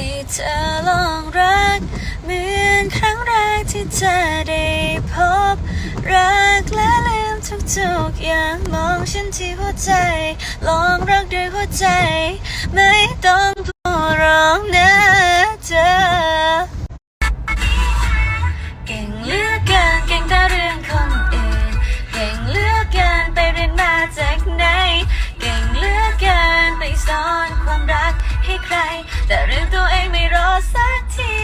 ให้เธอลองรัก เหมือนครั้งแรกที่เธอได้พบ รักและลืมทุกทุกอย่างมองฉันที่หัวใจ ลองรักด้วยหัวใจ ไม่ต้องพูดร้องนะเธอเก่งเหลือเกินเก่งแต่เรื่องคนอื่นเก่งเหลือเกินไปเรียนมาจากไหนเก่งเหลือเกินไปสอนความรักให้ใคร แต่เรื่องตัว 13.